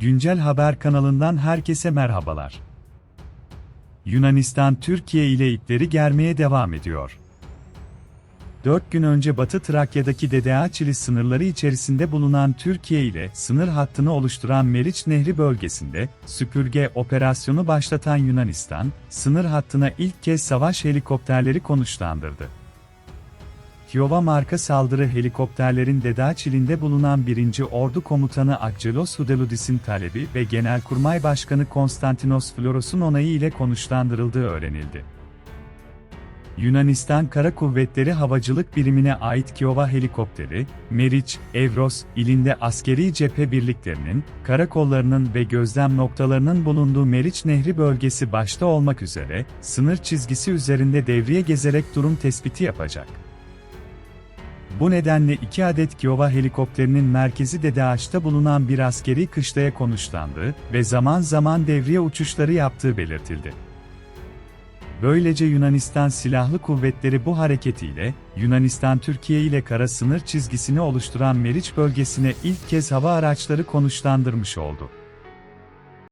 Güncel Haber kanalından herkese merhabalar. Yunanistan Türkiye ile ipleri germeye devam ediyor. 4 gün önce Batı Trakya'daki Dedeağçili sınırları içerisinde bulunan Türkiye ile sınır hattını oluşturan Meriç Nehri bölgesinde süpürge operasyonu başlatan Yunanistan, sınır hattına ilk kez savaş helikopterleri konuşlandırdı. Kiyova marka saldırı helikopterlerin Dedeağçili'nde bulunan 1. Ordu Komutanı Akgelos Hudeludis'in talebi ve Genelkurmay Başkanı Konstantinos Floros'un onayı ile konuşlandırıldığı öğrenildi. Yunanistan Kara Kuvvetleri Havacılık Birimine ait Kiyova helikopteri, Meriç, Evros ilinde askeri cephe birliklerinin, karakollarının ve gözlem noktalarının bulunduğu Meriç Nehri bölgesi başta olmak üzere, sınır çizgisi üzerinde devriye gezerek durum tespiti yapacak. Bu nedenle iki adet Kiyova helikopterinin merkezi Dedeağaç'ta bulunan bir askeri kışlaya konuşlandığı ve zaman zaman devriye uçuşları yaptığı belirtildi. Böylece Yunanistan Silahlı Kuvvetleri bu hareketiyle, Yunanistan Türkiye ile kara sınır çizgisini oluşturan Meriç bölgesine ilk kez hava araçları konuşlandırmış oldu.